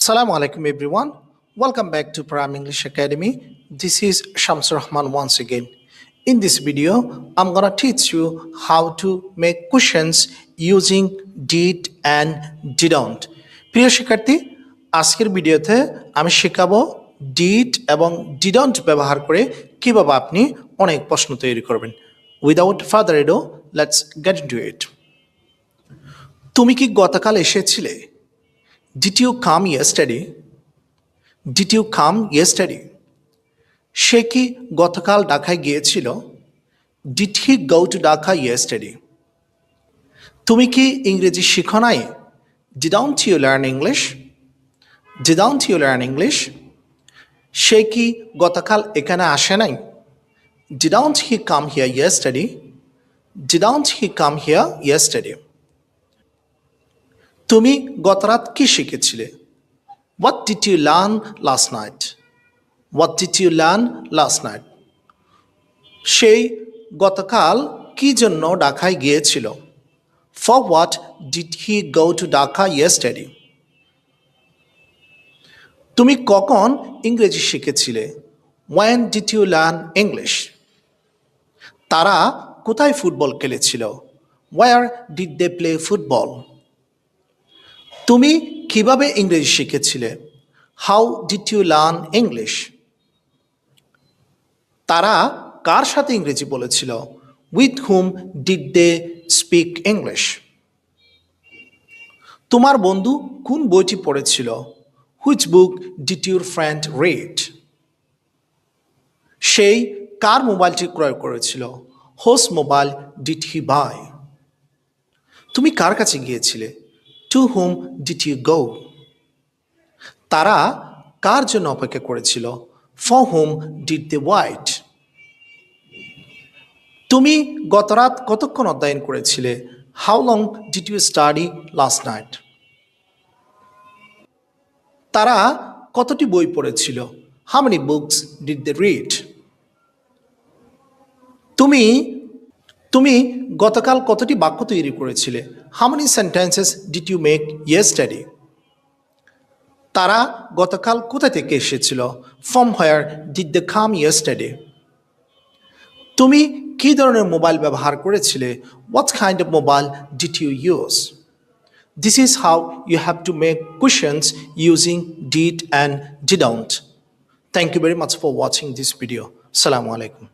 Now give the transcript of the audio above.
Assalamu alaikum everyone. Welcome back to Prime English Academy. This is Shamsur Rahman once again. In this video, I'm gonna teach you how to make questions using did and didn't. প্রিয় শিক্ষার্থী আজকের ভিডিওতে আমি শেখাবো did এবং didn't ব্যবহার করে কীভাবে আপনি অনেক প্রশ্ন তৈরি করবেন without further ado let's get into it ইট তুমি কি গতকাল এসেছিলে did you come yesterday did you come yesterday সে কি গতকাল ঢাকায় গিয়েছিল? Did he go to Dhaka yesterday তুমি কি ইংরেজি শিখো নাই? Didn't you learn English didn't you learn English সে কি গতকাল এখানে আসে নাই? ডিডাউন্ট হি come here ইয়েস্টাডি ডিডাউন্ট he come here ইয়েস্টাডি তুমি গতরাত কি শিখেছিলে? What did you learn last night what did you learn last night সেই গতকাল কি জন্য ঢাকায় গিয়েছিল? For what did he go to Dhaka yesterday তুমি কখন ইংরেজি শিখেছিলে? When did you learn English তারা কোথায় ফুটবল খেলেছিল? Where did they play football তুমি কীভাবে ইংরেজি শিখেছিলে? How did you learn English তারা কার সাথে ইংরেজি বলেছিল? With whom did they speak English তোমার বন্ধু কোন বইটি পড়েছিল? Which book did your friend read সেই কার মোবাইলটি ক্রয় করেছিল? Whose mobile did he buy তুমি কার কাছে গিয়েছিলে? To whom did you go তারা কার জন্য অপেক্ষা করেছিল? For whom did they wait তুমি গতরাত কতক্ষণ অধ্যয়ন করেছিলে? How long did you study last night তারা কতটি বই পড়েছিল? How many books did they read তুমি তুমি গতকাল কতটি বাক্য তৈরি করেছিলে? How many sentences did you make yesterday তারা গতকাল কোথা থেকে এসেছিল? From where did the come yesterday তুমি কী ধরনের মোবাইল ব্যবহার করেছিলে? What kind of mobile did you use this is how you have to make questions using did and didn't thank you very much for watching this video সালামু আলাইকুম